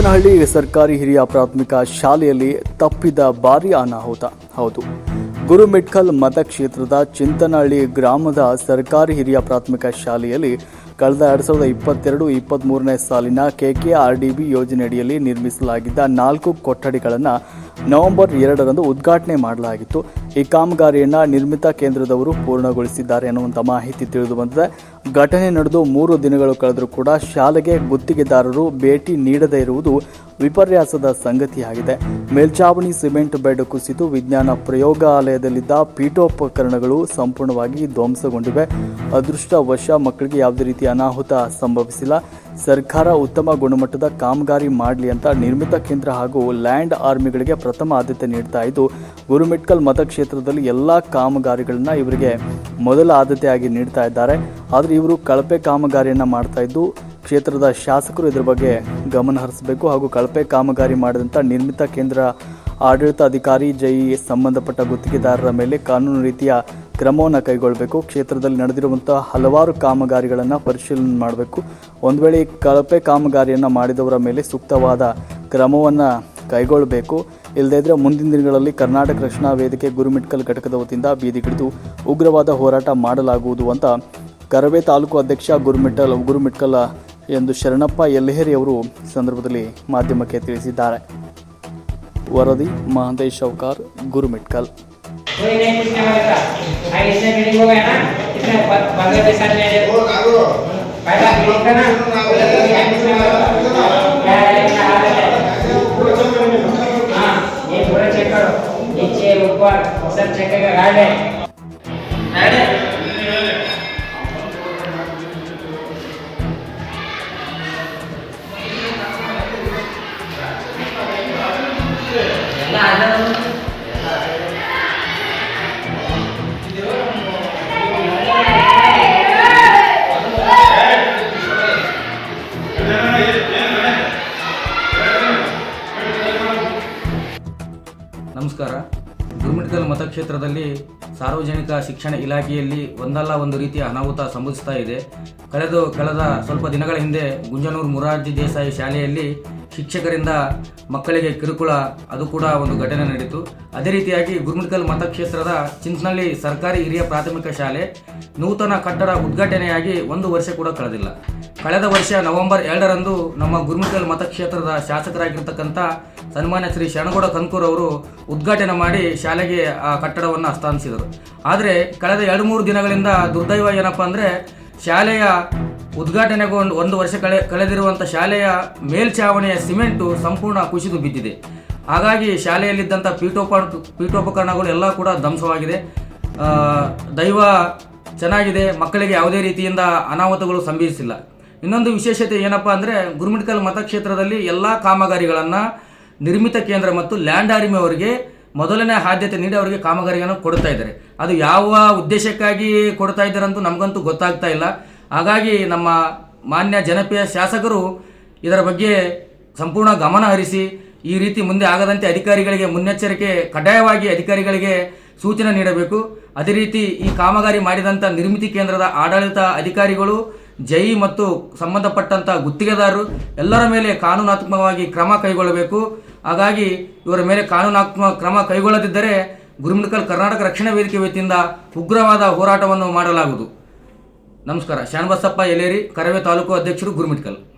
ಚಿಂತನಹಳ್ಳಿ ಸರ್ಕಾರಿ ಹಿರಿಯ ಪ್ರಾಥಮಿಕ ಶಾಲೆಯಲ್ಲಿ ತಪ್ಪಿದ ಭಾರಿ ಅನಾಹುತ. ಹೌದು. ಗುರುಮಿಟ್ಕಲ್ ಮತಕ್ಷೇತ್ರದ ಚಿಂತನಹಳ್ಳಿ ಗ್ರಾಮದ ಸರ್ಕಾರಿ ಹಿರಿಯ ಪ್ರಾಥಮಿಕ ಶಾಲೆಯಲ್ಲಿ ಕಳೆದ ಎರಡ್ ಸಾವಿರದ ಇಪ್ಪತ್ತೆರಡು ಇಪ್ಪತ್ತ್ಮೂರನೇ ಸಾಲಿನ ಕೆಕೆ ಆರ್ ಡಿ ಬಿ ಯೋಜನೆಯಡಿಯಲ್ಲಿ ನಿರ್ಮಿಸಲಾಗಿದ್ದ ನಾಲ್ಕು ಕೊಠಡಿಗಳನ್ನು ನವೆಂಬರ್ ಎರಡರಂದು ಉದ್ಘಾಟನೆ ಮಾಡಲಾಗಿತ್ತು. ಈ ಕಾಮಗಾರಿಯನ್ನು ನಿರ್ಮಿತ ಕೇಂದ್ರದವರು ಪೂರ್ಣಗೊಳಿಸಿದ್ದಾರೆ ಅನ್ನುವಂಥ ಮಾಹಿತಿ ತಿಳಿದು ಬಂದಿದೆ. ಘಟನೆ ನಡೆದು ಮೂರು ದಿನಗಳು ಕಳೆದರೂ ಕೂಡ ಶಾಲೆಗೆ ಗುತ್ತಿಗೆದಾರರು ಭೇಟಿ ನೀಡದೇ ಇರುವುದು ವಿಪರ್ಯಾಸದ ಸಂಗತಿಯಾಗಿದೆ. ಮೇಲ್ಚಾವಣಿ ಸಿಮೆಂಟ್ ಬೆಡ್ ಕುಸಿತು ವಿಜ್ಞಾನ ಪ್ರಯೋಗಾಲಯದಲ್ಲಿದ್ದ ಪೀಠೋಪಕರಣಗಳು ಸಂಪೂರ್ಣವಾಗಿ ಧ್ವಂಸಗೊಂಡಿವೆ. ಅದೃಷ್ಟವಶ ಮಕ್ಕಳಿಗೆ ಯಾವುದೇ ರೀತಿಯ ಅನಾಹುತ ಸಂಭವಿಸಿಲ್ಲ. ಸರ್ಕಾರ ಉತ್ತಮ ಗುಣಮಟ್ಟದ ಕಾಮಗಾರಿ ಮಾಡಲಿ ಅಂತ ನಿರ್ಮಿತ ಕೇಂದ್ರ ಹಾಗೂ ಲ್ಯಾಂಡ್ ಆರ್ಮಿಗಳಿಗೆ ಪ್ರಥಮ ಆದ್ಯತೆ ನೀಡ್ತಾ ಇದ್ದು, ಗುರುಮಿಟ್ಕಲ್ ಮತಕ್ಷೇತ್ರದಲ್ಲಿ ಎಲ್ಲ ಕಾಮಗಾರಿಗಳನ್ನ ಇವರಿಗೆ ಮೊದಲ ಆದ್ಯತೆಯಾಗಿ ನೀಡ್ತಾ ಇದ್ದಾರೆ. ಆದರೆ ಇವರು ಕಳಪೆ ಕಾಮಗಾರಿಯನ್ನು ಮಾಡ್ತಾ ಇದ್ದು, ಕ್ಷೇತ್ರದ ಶಾಸಕರು ಇದರ ಬಗ್ಗೆ ಗಮನ ಹರಿಸಬೇಕು ಹಾಗೂ ಕಳಪೆ ಕಾಮಗಾರಿ ಮಾಡಿದಂಥ ನಿರ್ಮಿತ ಕೇಂದ್ರ ಆಡಳಿತಾಧಿಕಾರಿ ಜೈ ಸಂಬಂಧಪಟ್ಟ ಗುತ್ತಿಗೆದಾರರ ಮೇಲೆ ಕಾನೂನು ರೀತಿಯ ಕ್ರಮವನ್ನು ಕೈಗೊಳ್ಳಬೇಕು ಕ್ಷೇತ್ರದಲ್ಲಿ ನಡೆದಿರುವಂಥ ಹಲವಾರು ಕಾಮಗಾರಿಗಳನ್ನು ಪರಿಶೀಲನೆ ಮಾಡಬೇಕು. ಒಂದು ವೇಳೆ ಕಳಪೆ ಕಾಮಗಾರಿಯನ್ನು ಮಾಡಿದವರ ಮೇಲೆ ಸೂಕ್ತವಾದ ಕ್ರಮವನ್ನು ಕೈಗೊಳ್ಳಬೇಕು ಇಲ್ಲದೇ ಇದ್ರೆ ಮುಂದಿನ ದಿನಗಳಲ್ಲಿ ಕರ್ನಾಟಕ ರಕ್ಷಣಾ ವೇದಿಕೆ ಗುರುಮಿಟ್ಕಲ್ ಘಟಕದ ವತಿಯಿಂದ ಬೀದಿಗಿಳಿದು ಉಗ್ರವಾದ ಹೋರಾಟ ಮಾಡಲಾಗುವುದು ಅಂತ ಕರವೆ ತಾಲೂಕು ಅಧ್ಯಕ್ಷ ಗುರುಮಿಟ್ಟಲ್ ಗುರುಮಿಟ್ಕಲ್ ಎಂದು ಶರಣಪ್ಪ ಯಲ್ಲೇರಿ ಅವರು ಸಂದರ್ಭದಲ್ಲಿ ಮಾಧ್ಯಮಕ್ಕೆ ತಿಳಿಸಿದ್ದಾರೆ. ವರದಿ ಮಹಂತೇಶ್ ಶೌಕಾರ್ ಗುರುಮಿಟ್ಕಲ್. हो गया ना इतने बंदे के साथ में पहला ग्रुप है ना नीचे ऊपर सब चेक का गार्ड है गार्ड है ना आना ನಮಸ್ಕಾರ. ಗುರುಮಿಟ್ಕಲ್ ಮತಕ್ಷೇತ್ರದಲ್ಲಿ ಸಾರ್ವಜನಿಕ ಶಿಕ್ಷಣ ಇಲಾಖೆಯಲ್ಲಿ ಒಂದಲ್ಲ ಒಂದು ರೀತಿಯ ಅನಾಹುತ ಸಂಭವಿಸ್ತಾ ಇದೆ. ಕಳೆದು, ಕಳೆದ ಸ್ವಲ್ಪ ದಿನಗಳ ಹಿಂದೆ ಗುಂಜನೂರು ಮುರಾರ್ಜಿ ದೇಸಾಯಿ ಶಾಲೆಯಲ್ಲಿ ಶಿಕ್ಷಕರಿಂದ ಮಕ್ಕಳಿಗೆ ಕಿರುಕುಳ, ಅದು ಕೂಡ ಒಂದು ಘಟನೆ ನಡೆಯಿತು. ಅದೇ ರೀತಿಯಾಗಿ ಗುರುಮಿಠಕಲ್ ಮತಕ್ಷೇತ್ರದ ಚಿಂತನಳ್ಳಿ ಸರ್ಕಾರಿ ಹಿರಿಯ ಪ್ರಾಥಮಿಕ ಶಾಲೆ ನೂತನ ಕಟ್ಟಡ ಉದ್ಘಾಟನೆಯಾಗಿ ಒಂದು ವರ್ಷ ಕೂಡ ಕಳೆದಿಲ್ಲ. ಕಳೆದ ವರ್ಷ ನವೆಂಬರ್ ಎರಡರಂದು ನಮ್ಮ ಗುರುಮಿಕಲ್ ಮತಕ್ಷೇತ್ರದ ಶಾಸಕರಾಗಿರ್ತಕ್ಕಂಥ ಸನ್ಮಾನ್ಯ ಶ್ರೀ ಶರಣಗೌಡ ಕಂಕೂರ್ ಅವರು ಉದ್ಘಾಟನೆ ಮಾಡಿ ಶಾಲೆಗೆ ಆ ಕಟ್ಟಡವನ್ನು ಹಸ್ತಾಂತರಿಸಿದರು. ಆದರೆ ಕಳೆದ ಎರಡು ಮೂರು ದಿನಗಳಿಂದ ದುರ್ದೈವ ಏನಪ್ಪ ಅಂದರೆ ಶಾಲೆಯ ಉದ್ಘಾಟನೆಗೊಂಡು ಒಂದು ವರ್ಷ ಕಳೆ, ಕಳೆದಿರುವಂಥ ಶಾಲೆಯ ಮೇಲ್ಛಾವಣಿಯ ಸಿಮೆಂಟು ಸಂಪೂರ್ಣ ಕುಸಿದು ಬಿದ್ದಿದೆ. ಹಾಗಾಗಿ ಶಾಲೆಯಲ್ಲಿದ್ದಂಥ ಪೀಠೋಪ ಪೀಠೋಪಕರಣಗಳು ಎಲ್ಲ ಕೂಡ ಧ್ವಂಸವಾಗಿದೆ. ದೈವ ಚೆನ್ನಾಗಿದೆ, ಮಕ್ಕಳಿಗೆ ಯಾವುದೇ ರೀತಿಯಿಂದ ಅನಾಹುತಗಳು ಸಂಭವಿಸಿಲ್ಲ. ಇನ್ನೊಂದು ವಿಶೇಷತೆ ಏನಪ್ಪ ಅಂದರೆ ಗುರುಮಿಟ್ಕಲ್ ಮತಕ್ಷೇತ್ರದಲ್ಲಿ ಎಲ್ಲ ಕಾಮಗಾರಿಗಳನ್ನು ನಿರ್ಮಿತ ಕೇಂದ್ರ ಮತ್ತು ಲ್ಯಾಂಡ್ ಆರ್ಮಿ ಅವರಿಗೆ ಮೊದಲನೇ ಆದ್ಯತೆ ನೀಡಿ ಅವರಿಗೆ ಕಾಮಗಾರಿಯನ್ನು ಕೊಡ್ತಾ ಇದ್ದಾರೆ. ಅದು ಯಾವ ಉದ್ದೇಶಕ್ಕಾಗಿ ಕೊಡ್ತಾ ಇದ್ದಾರಂತೂ ನಮಗಂತೂ ಗೊತ್ತಾಗ್ತಾ ಇಲ್ಲ. ಹಾಗಾಗಿ ನಮ್ಮ ಮಾನ್ಯ ಜನಪ್ರಿಯ ಶಾಸಕರು ಇದರ ಬಗ್ಗೆ ಸಂಪೂರ್ಣ ಗಮನ ಹರಿಸಿ ಈ ರೀತಿ ಮುಂದೆ ಆಗದಂತೆ ಅಧಿಕಾರಿಗಳಿಗೆ ಮುನ್ನೆಚ್ಚರಿಕೆ, ಕಡ್ಡಾಯವಾಗಿ ಅಧಿಕಾರಿಗಳಿಗೆ ಸೂಚನೆ ನೀಡಬೇಕು. ಅದೇ ರೀತಿ ಈ ಕಾಮಗಾರಿ ಮಾಡಿದಂಥ ನಿರ್ಮಿತಿ ಕೇಂದ್ರದ ಆಡಳಿತ ಅಧಿಕಾರಿಗಳು ಜೈ ಮತ್ತು ಸಂಬಂಧಪಟ್ಟಂಥ ಗುತ್ತಿಗೆದಾರರು ಎಲ್ಲರ ಮೇಲೆ ಕಾನೂನಾತ್ಮಕವಾಗಿ ಕ್ರಮ ಕೈಗೊಳ್ಳಬೇಕು. ಹಾಗಾಗಿ ಇವರ ಮೇಲೆ ಕಾನೂನಾತ್ಮಕ ಕ್ರಮ ಕೈಗೊಳ್ಳದಿದ್ದರೆ ಗುರುಮಿಡ್ಕಲ್ ಕರ್ನಾಟಕ ರಕ್ಷಣಾ ವೇದಿಕೆ ವತಿಯಿಂದ ಉಗ್ರವಾದ ಹೋರಾಟವನ್ನು ಮಾಡಲಾಗುವುದು. ನಮಸ್ಕಾರ. ಶಾನಬಸಪ್ಪ ಎಲೇರಿ, ಕರವೇ ತಾಲೂಕು ಅಧ್ಯಕ್ಷರು ಗುರುಮಿಟ್ಕಲ್